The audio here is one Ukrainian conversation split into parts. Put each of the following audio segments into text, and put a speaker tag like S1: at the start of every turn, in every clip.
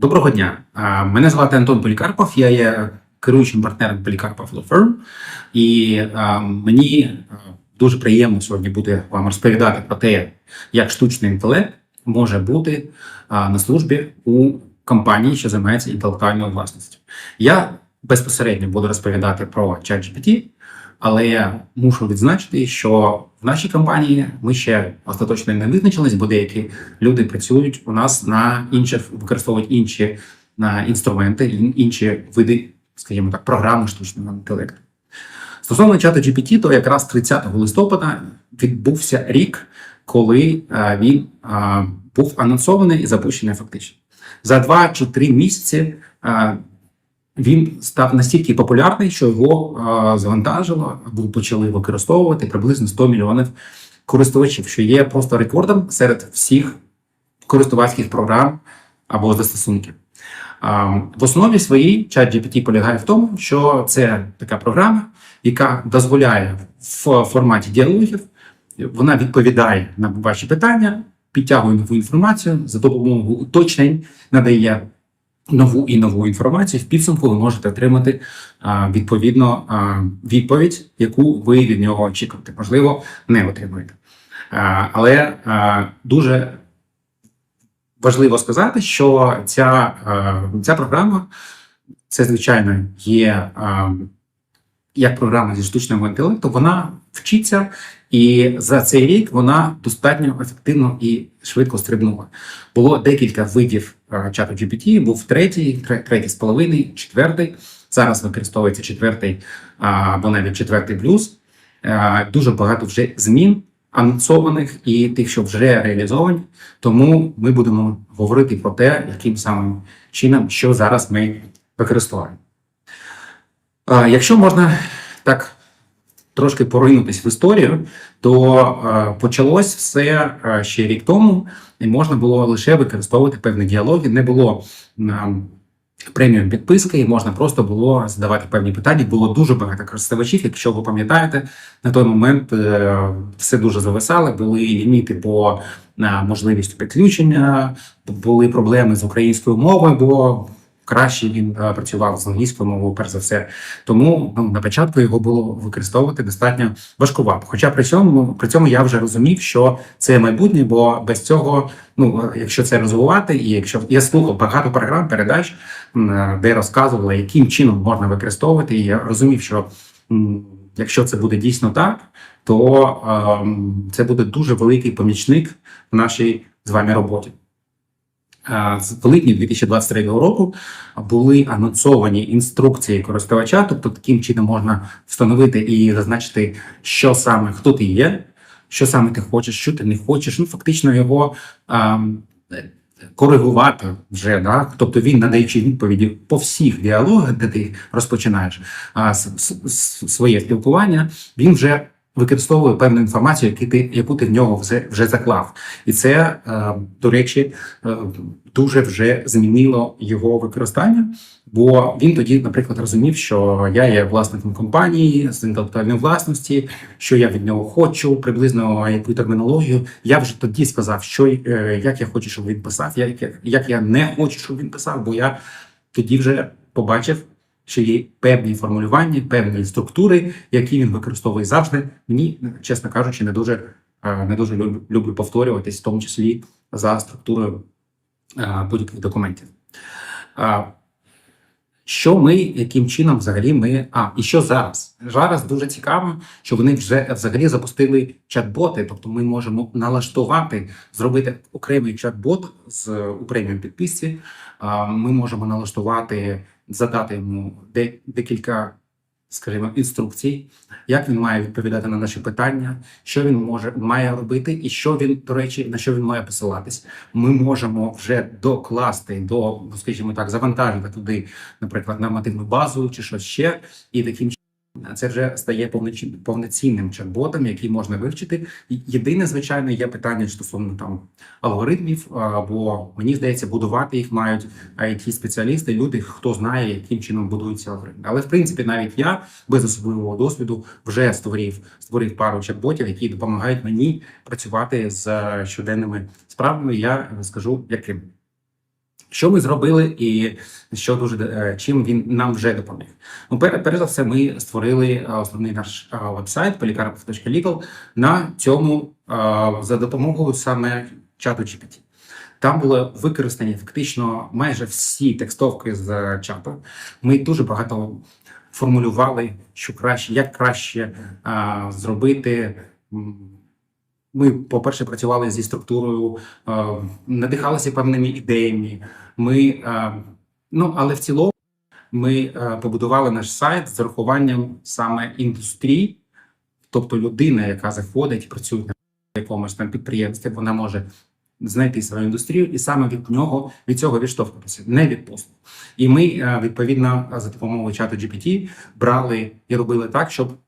S1: Доброго дня. Мене звати Антон Полікарпов. Я є керуючим партнером Полікарпов Law Firm. І мені дуже приємно сьогодні буде вам розповідати про те, як штучний інтелект може бути на службі у компанії, що займається інтелектуальною власністю. Я безпосередньо буду розповідати про ChatGPT, але я мушу відзначити, що в нашій компанії ми ще остаточно не визначились, бо деякі люди працюють у нас на інших, використовують інші на інструменти, ін- інші види, скажімо так, програми штучного інтелекту. Стосовно чату GPT, то якраз 30 листопада відбувся рік, коли е, він е, був анонсований і запущений фактично. За два чи три місяці е, він став настільки популярний, що його е, завантажило, або почали використовувати приблизно 100 мільйонів користувачів, що є просто рекордом серед всіх користувацьких програм або застосунків. А, В основі своїй ChatGPT полягає в тому, що це така програма, яка дозволяє в форматі діалогів, вона відповідає на ваші питання, підтягує нову інформацію за допомогою уточнень, надає нову і нову інформацію. В підсумку ви можете отримати відповідно відповідь, яку ви від нього очікуєте. Можливо, не отримуєте. Але дуже важливо сказати, що ця, ця програма це, звичайно, є як програма зі штучного інтелекту, вона вчиться, і за цей рік вона достатньо ефективно і швидко стрибнула. Було декілька видів е, чату GPT, був третій, третій з половиною, четвертий. Зараз використовується четвертий або навіть четвертий плюс. Е, Дуже багато вже змін анонсованих і тих, що вже реалізовані. Тому ми будемо говорити про те, яким самим чином, що зараз ми використовуємо. Е, Якщо можна так трошки поринутись в історію, то е, почалось все е, ще рік тому, і можна було лише використовувати певні діалоги. Не було преміум підписки, і можна просто було задавати певні питання. Було дуже багато користувачів. Якщо ви пам'ятаєте, на той момент е, все дуже зависало, були ліміти по можливістю підключення, були проблеми з українською мовою, бо краще він е, працював з англійською мовою, перш за все. Тому ну, на початку його було використовувати достатньо важкувато. Хоча при цьому при цьому я вже розумів, що це майбутнє, бо без цього, ну е, якщо це розвивати, і якщо я слухав багато програм, передач, е, де розказували, яким чином можна використовувати, і я розумів, що якщо це буде дійсно так, то ем, це буде дуже великий помічник в нашій з вами роботі. З липня 2023 року були анонсовані інструкції користувача, тобто таким чином можна встановити і зазначити, що саме хто ти є, що саме ти хочеш, що ти не хочеш. Ну фактично його е, коригувати вже, да? тобто він надаючи відповіді по всіх діалогах, де ти розпочинаєш а, с- с- своє спілкування, він вже використовує певну інформацію, яку ти, яку ти в нього вже, вже заклав. І це, е, до речі, е, дуже вже змінило його використання. Бо він тоді, наприклад, розумів, що я є власником компанії з інтелектуальної власності, що я від нього хочу, приблизно яку термінологію. Я вже тоді сказав, що е, як я хочу, щоб він писав, як, як я не хочу, щоб він писав, бо я тоді вже побачив, що є певні формулювання, певні структури, які він використовує завжди. Мені, чесно кажучи, не дуже е, не дуже люблю, повторюватись, в тому числі за структурою е, будь-яких документів. Що ми, яким чином взагалі ми. А, і що зараз? Зараз дуже цікаво, що вони вже взагалі запустили чат-боти, тобто ми можемо налаштувати, зробити окремий чат-бот з у преміум підписці. Ми можемо налаштувати, задати йому декілька, скажімо, інструкцій, як він має відповідати на наші питання, що він може має робити, і що він, до речі, на що він має посилатись. Ми можемо вже докласти до, ну, скажімо так, завантажити туди, наприклад, нормативну базу чи щось ще, і таким це вже стає повноці- повноцінним чат-ботом, який можна вивчити. Єдине, звичайно, є питання стосовно там алгоритмів, а, бо мені здається, будувати їх мають it спеціалісти, люди, хто знає, яким чином будуються алгоритми. Але в принципі, навіть я без особливого досвіду вже створив створив пару чат-ботів, які допомагають мені працювати з е, щоденними справами. Я скажу, яким. Що ми зробили, і що дуже е, чим він нам вже допоміг? Ну, перш, за все, ми створили е, основний наш е, вебсайт polikarpov.legal на цьому за допомогою саме чату GPT. Там були використані фактично майже всі текстовки з чату. Ми дуже багато формулювали, що краще, як краще е, зробити. Ми, по-перше, працювали зі структурою, е, надихалися певними ідеями. Ми, е, ну, але в цілому ми е, побудували наш сайт з урахуванням саме індустрії, тобто людина, яка заходить і працює на якомусь там підприємстві, вона може знайти свою індустрію і саме від нього від цього відштовхуватися, не від послуг. І ми відповідно за допомогою чату GPT брали і робили так, щоб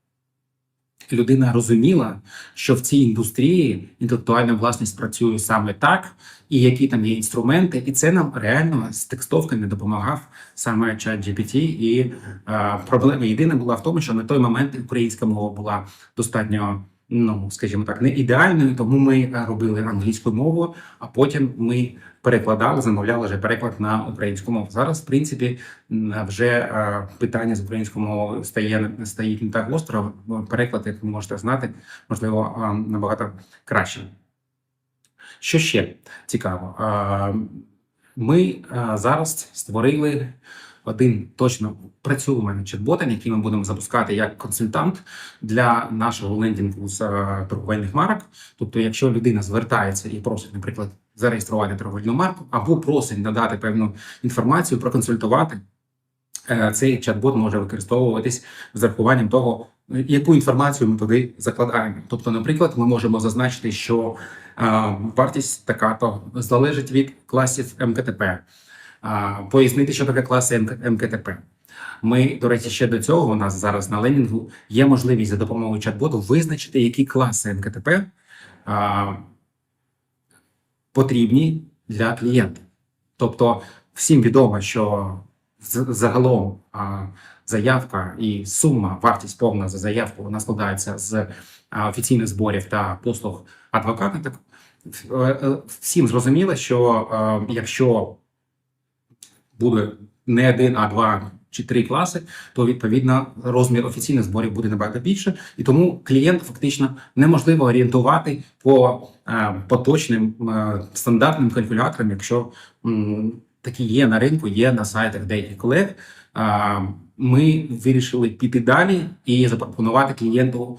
S1: людина розуміла, що в цій індустрії інтелектуальна власність працює саме так, і які там є інструменти, і це нам реально з текстовками допомагав саме чат GPT. І е, проблема єдина була в тому, що на той момент українська мова була достатньо. Ну, скажімо так, не ідеальною, тому ми е, робили англійську мову, а потім ми перекладали, замовляли вже переклад на українську мову. Зараз, в принципі, вже е, питання з українською мовою стає стоїть не так гостро. Переклад, як ви можете знати, можливо, е, набагато краще. Що ще цікаво? Е, Ми зараз створили один точно працюємо над чат-ботом, який ми будемо запускати як консультант для нашого лендінгу з торговельних марок. Тобто, якщо людина звертається і просить, наприклад, зареєструвати торговельну марку, або просить надати певну інформацію, проконсультувати, е, цей чат-бот може використовуватись з урахуванням того, яку інформацію ми туди закладаємо. Тобто, наприклад, ми можемо зазначити, що е, вартість така то залежить від класів МКТП, а, пояснити, що таке класи МКТП. Ми, до речі, ще до цього у нас зараз на ленінгу є можливість за допомогою чат-боту визначити, які класи МКТП потрібні для клієнта. Тобто, всім відомо, що загалом заявка і сума, вартість повна за заявку, вона складається з офіційних зборів та послуг адвоката. Так е, е, всім зрозуміло, що е, якщо буде не один, а два чи три класи, то відповідно розмір офіційних зборів буде набагато більше, і тому клієнта фактично неможливо орієнтувати по е, поточним е, стандартним калькуляторам, якщо такі є на ринку, є на сайтах деяких колег. Е, ми вирішили піти далі і запропонувати клієнту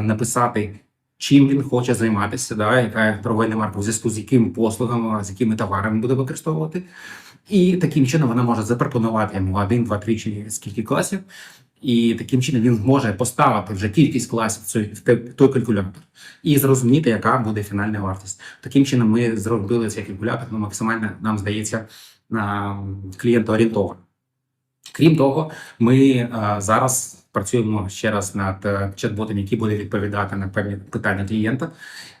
S1: написати. Чим він хоче займатися, да, яка торговельна марка в зв'язку з якими послугами, з якими товарами буде використовувати, і таким чином вона може запропонувати йому один, два, три чи скільки класів. І таким чином він зможе поставити вже кількість класів в той калькулятор і зрозуміти, яка буде фінальна вартість. Таким чином, ми зробили цей калькулятор ну, максимально, нам здається, клієнтоорієнтованим. Крім того, ми е, зараз працюємо ще раз над е, чат-ботом, який буде відповідати на певні питання клієнта,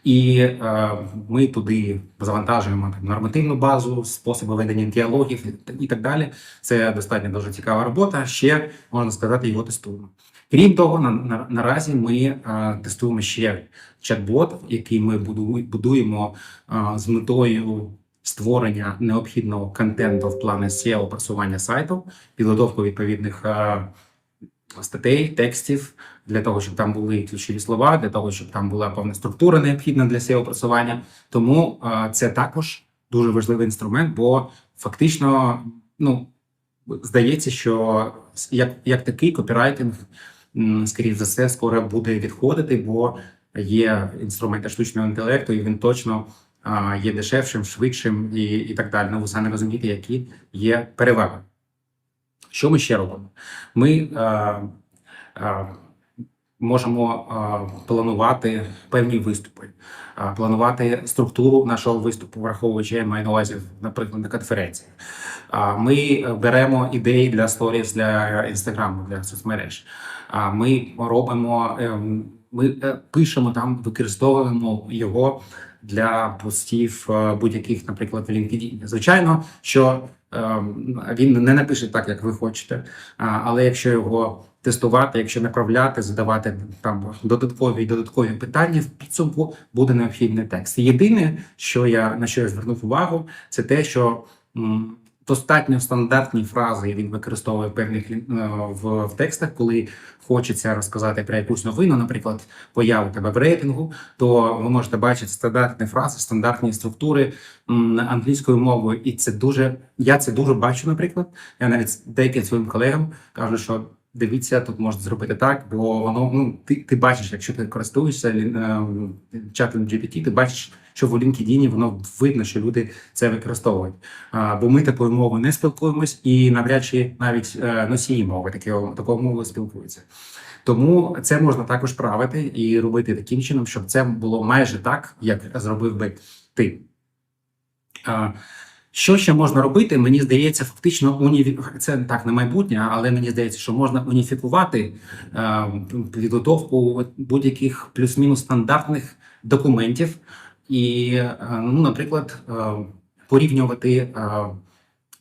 S1: і е, ми туди завантажуємо там, нормативну базу, способи ведення діалогів і, так далі. Це достатньо дуже цікава робота. Ще можна сказати, його тестуємо. Крім того, на, на, наразі ми е, тестуємо ще чат-бот, який ми будуємо е, з метою створення необхідного контенту в плані SEO просування сайту, підготовку відповідних е, статей, текстів для того, щоб там були ключові слова, для того, щоб там була певна структура необхідна для SEO просування. Тому е, це також дуже важливий інструмент, бо фактично, ну здається, що як, як такий копірайтинг, скоріш за все, скоро буде відходити, бо є інструменти штучного інтелекту, і він точно є дешевшим, швидшим і, і так далі. Ну, ви самі розумієте, які є переваги. Що ми ще робимо? Ми а, а, можемо а, планувати певні виступи, а, планувати структуру нашого виступу, враховуючи я маю на увазі, наприклад, на конференціях. А, Ми беремо ідеї для сторіс для інстаграму, для соцмереж. А Ми робимо, ем, ми е, пишемо там, використовуємо його для постів е, будь-яких, наприклад, в LinkedIn. Звичайно, що ем, він не напише так, як ви хочете, але якщо його тестувати, якщо направляти, задавати там додаткові додаткові питання, в підсумку буде необхідний текст. Єдине, що я на що я звернув увагу, це те, що достатньо стандартні фрази він використовує певних е, в, в текстах, коли хочеться розказати про якусь новину, наприклад, появу тебе в рейтингу, то ви можете бачити стандартні фрази, стандартні структури англійською мовою, і це дуже я це дуже бачу, наприклад. Я навіть деяким своїм колегам кажу, що дивіться, тут можна зробити так, бо воно ну ти, ти бачиш, якщо ти користуєшся е, чатом GPT, ти бачиш, що в LinkedIn воно видно, що люди це використовують. А, бо ми такою мовою не спілкуємось, і навряд чи навіть е, носії мови такого такою мовою спілкуються. Тому це можна також правити і робити таким чином, щоб це було майже так, як зробив би ти. Що ще можна робити? Мені здається, фактично уніві... це так на майбутнє, але мені здається, що можна уніфікувати е, підготовку будь-яких плюс-мінус стандартних документів, і, е, ну, наприклад, е, порівнювати е,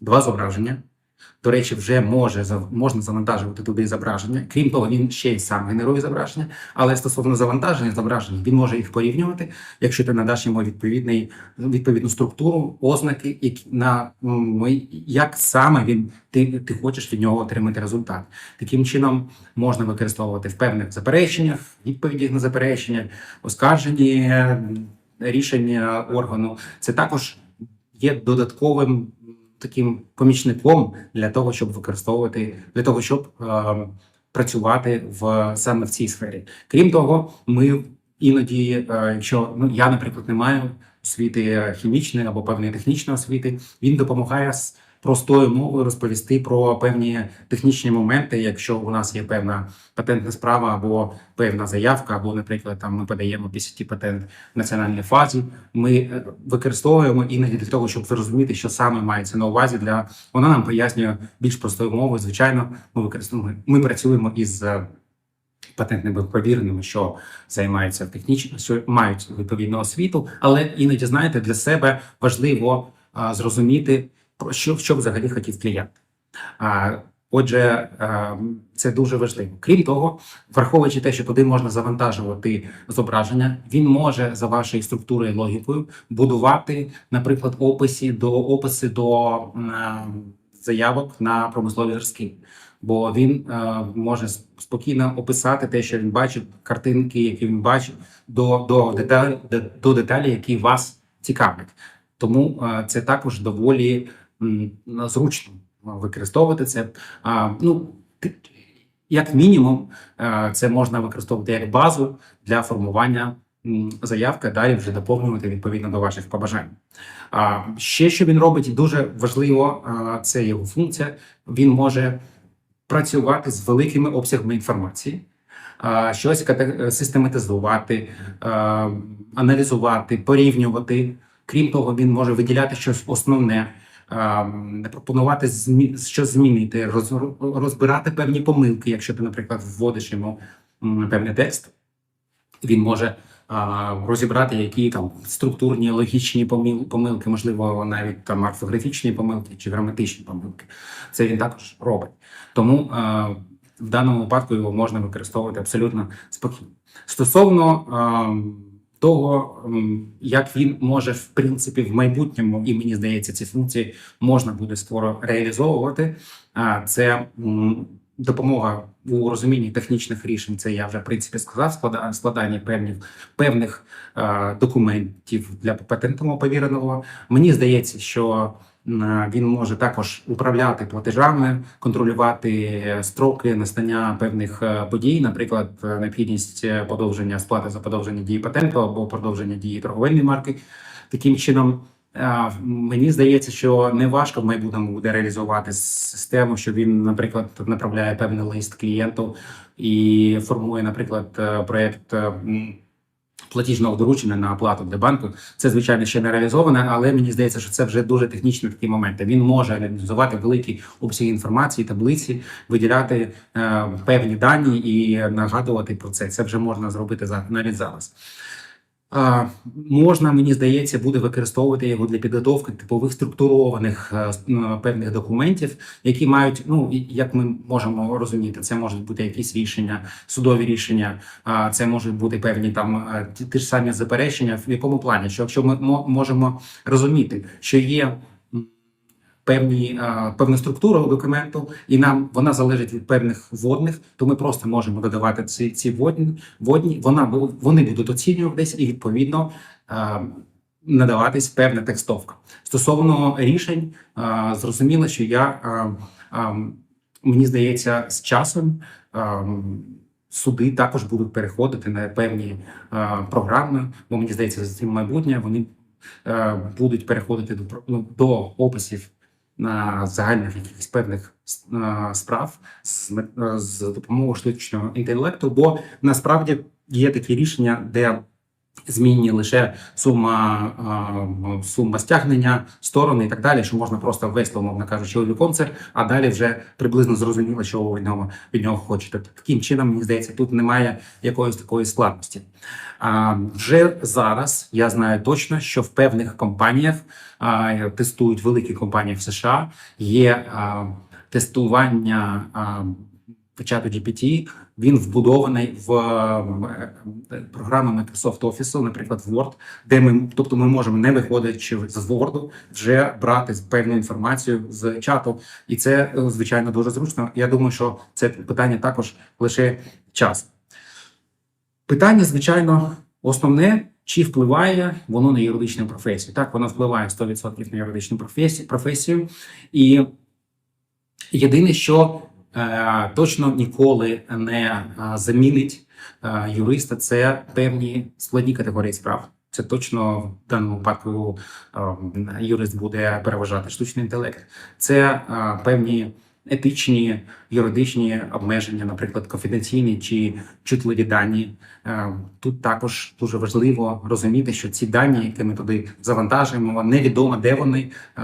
S1: два зображення. До речі, вже може можна завантажувати туди зображення. Крім того, він ще й сам генерує зображення. Але стосовно завантаження зображень, він може їх порівнювати, якщо ти надаш йому відповідний відповідну структуру, ознаки, які на як саме він ти, ти хочеш від нього отримати результат. Таким чином можна використовувати в певних запереченнях, відповіді на заперечення, оскарженні рішення органу. Це також є додатковим таким помічником для того, щоб використовувати для того, щоб е, працювати в саме в цій сфері. Крім того, ми іноді, е, якщо ну я, наприклад, не маю освіти хімічної або певної технічної освіти, він допомагає з простою мовою розповісти про певні технічні моменти, якщо у нас є певна патентна справа або певна заявка, або, наприклад, там ми подаємо PCT патент в національній фазі. Ми е, використовуємо іноді для того, щоб зрозуміти, що саме мається на увазі. Для вона нам пояснює більш простою мовою. Звичайно, ми використовуємо. Ми працюємо із. е, Патентними провіреними, що займаються технічно, мають відповідну освіту, але іноді знаєте для себе важливо а, зрозуміти що, що взагалі хотів клієнт. А, отже, це дуже важливо. Крім того, враховуючи те, що туди можна завантажувати зображення, він може за вашою структурою і логікою будувати, наприклад, описи до описи до заявок на промислові зразки. Бо він може спокійно описати те, що він бачив, картинки, які він бачив, до, до, деталі, до деталі, які вас цікавлять. Тому це також доволі зручно використовувати це. Ну, як мінімум, е, це можна використовувати як базу для формування заявки, далі вже доповнювати відповідно до ваших побажань. А ще що він робить, дуже важливо, це його функція. Він може працювати з великими обсягами інформації, щось систематизувати, аналізувати, порівнювати. Крім того, він може виділяти щось основне, пропонувати змі... щось змінити, роз... розбирати певні помилки, якщо ти, наприклад, вводиш йому певний текст. Він може а, розібрати, які там структурні, логічні помилки, можливо, навіть там орфографічні помилки чи граматичні помилки. Це він також робить. Тому а, в даному випадку його можна використовувати абсолютно спокійно. Стосовно а, того, як він може в принципі в майбутньому, і мені здається, ці функції можна буде скоро реалізовувати. А це допомога у розумінні технічних рішень. Це я вже в принципі сказав. склада- складання певних певних документів для патентного повіреного. Мені здається, що він може також управляти платежами, контролювати е, строки настання певних е, подій, наприклад, е, необхідність е, подовження сплати за подовження дії патенту або продовження дії торговельної марки. Таким чином, е, мені здається, що не важко в майбутньому буде реалізувати систему, що він, наприклад, направляє певний лист клієнту і формує, наприклад, е, проєкт. Е, Платіжного доручення на оплату для банку це звичайно ще не реалізоване, але мені здається, що це вже дуже технічні такі моменти. Він може реалізувати великі обсяги інформації, таблиці, виділяти е, певні дані і нагадувати про це. Це вже можна зробити за навіть зараз. Можна, мені здається, буде використовувати його для підготовки типових структурованих е, певних документів, які мають, ну як ми можемо розуміти, це можуть бути якісь рішення, судові рішення, а це можуть бути певні там е, ті, ж самі заперечення. В якому плані? Що якщо ми мо- можемо розуміти, що є певні, а, певна структура документу, і нам вона залежить від певних водних, то ми просто можемо додавати ці, ці водні, водні. Вона вони будуть оцінюватись і відповідно надаватись певна текстовка. Стосовно рішень, зрозуміло, що я мені здається, з часом. Суди також будуть переходити на певні програми, бо мені здається, за цим майбутнє вони будуть переходити до, ну, до описів загальних якихось певних е, справ е, з допомогою штучного інтелекту, бо насправді є такі рішення, де змінні лише сума, сума стягнення, сторони і так далі, що можна просто ввести, умовно кажучи, у віконце, а далі вже приблизно зрозуміло, що ви від нього, від нього хочете. Таким чином, мені здається, тут немає якоїсь такої складності. А, вже зараз я знаю точно, що в певних компаніях а, тестують великі компанії в США. Є а, тестування а, чату GPT, він вбудований в е, е, програму Microsoft Office, наприклад, Word, де ми, тобто ми можемо не виходячи з Word, вже брати певну інформацію з чату, і це е, звичайно дуже зручно. Я думаю, що це питання також лише час. Питання, звичайно, основне. Чи впливає воно на юридичну професію? Так, воно впливає 100% на юридичну професію, професію. І єдине, що точно ніколи не е, замінить е, юриста, це певні складні категорії справ. Це точно в даному випадку е, юрист буде переважати штучний інтелект. Це е, певні етичні юридичні обмеження, наприклад, конфіденційні чи чутливі дані. Е, Тут також дуже важливо розуміти, що ці дані, які ми туди завантажуємо, невідомо де вони е,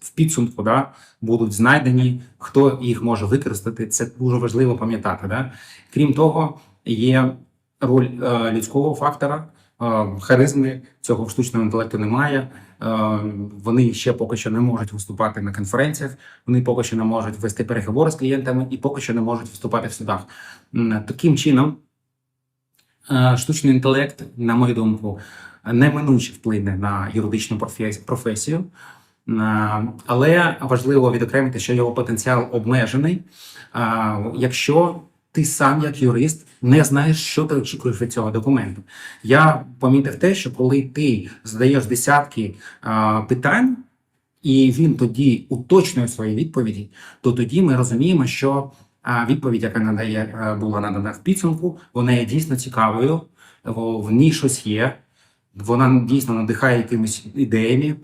S1: в підсумку да, будуть знайдені, хто їх може використати. Це дуже важливо пам'ятати. Да? Крім того, є роль е, людського фактора. е, Харизми цього штучного інтелекту немає. Е, Вони ще поки що не можуть виступати на конференціях, вони поки що не можуть вести переговори з клієнтами і поки що не можуть виступати в судах. Таким чином, е, штучний інтелект, на мою думку, неминуче вплине на юридичну професі- професію. Е, Але важливо відокремити, що його потенціал обмежений. Е, Якщо ти сам, як юрист, не знаєш, що ти очікуєш від цього документу. Я помітив те, що коли ти задаєш десятки е, питань, і він тоді уточнює свої відповіді, то тоді ми розуміємо, що відповідь, яка надає була надана в підсумку, вона є дійсно цікавою, в ній щось є, вона дійсно надихає якимись ідеями.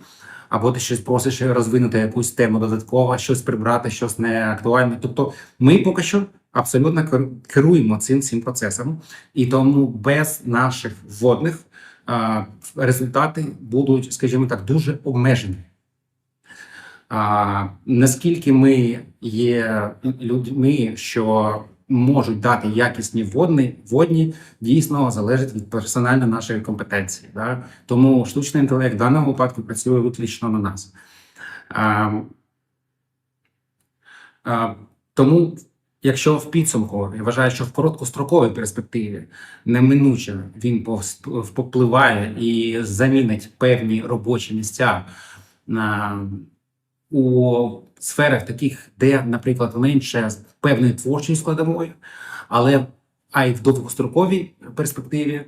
S1: Або ти щось просиш розвинути якусь тему додатково, щось прибрати, щось не актуальне. Тобто, ми поки що абсолютно керуємо цим цим процесом, і тому без наших вводних результати будуть, скажімо так, дуже обмежені. А, наскільки ми є людьми, що можуть дати якісні водні, водні дійсно залежить від персонально нашої компетенції. Да? Тому штучний інтелект в даному випадку працює виключно на нас. А, а, тому, якщо в підсумку я вважаю, що в короткостроковій перспективі неминуче він пов- впливає і замінить певні робочі місця на у сферах таких, де, наприклад, менше певної творчої складової, але а й в довгостроковій перспективі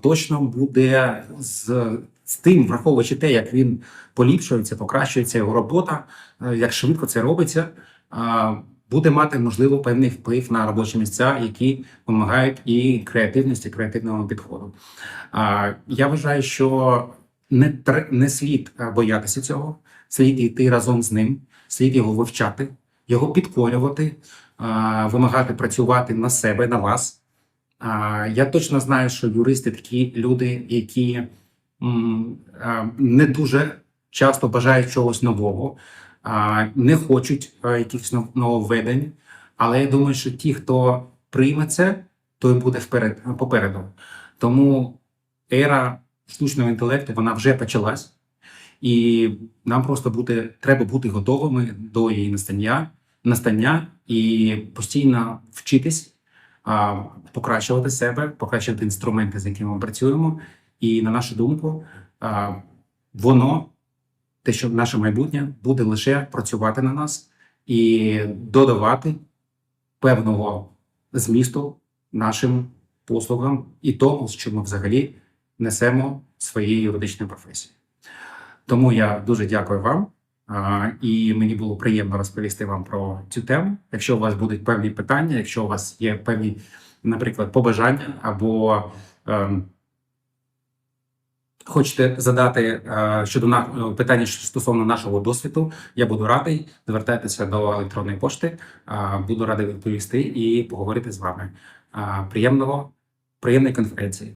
S1: точно буде з, з тим, враховуючи те, як він поліпшується, покращується його робота, е, як швидко це робиться, буде мати можливо певний вплив на робочі місця, які вимагають і креативності, креативного підходу. Я вважаю, що не, не слід е, боятися цього слід йти разом з ним, слід його вивчати, його підкорювати, вимагати працювати на себе, на вас. Я точно знаю, що юристи такі люди, які не дуже часто бажають чогось нового, не хочуть якихось нововведень. Але я думаю, що ті, хто прийме це, той буде вперед попереду. Тому ера штучного інтелекту вона вже почалась. І нам просто буде треба бути готовими до її настання, настання і постійно вчитись, покращувати себе, покращувати інструменти, з якими ми працюємо. І на нашу думку, воно те, що наше майбутнє буде лише працювати на нас і додавати певного змісту нашим послугам і тому, що ми взагалі несемо своєї юридичної професії. Тому я дуже дякую вам. І мені було приємно розповісти вам про цю тему. Якщо у вас будуть певні питання, якщо у вас є певні, наприклад, побажання або ем, хочете задати е, щодо на е, питання стосовно нашого досвіду, я буду радий. Звертайтеся до електронної пошти. Е, буду радий відповісти і поговорити з вами. Е, приємного, приємної конференції.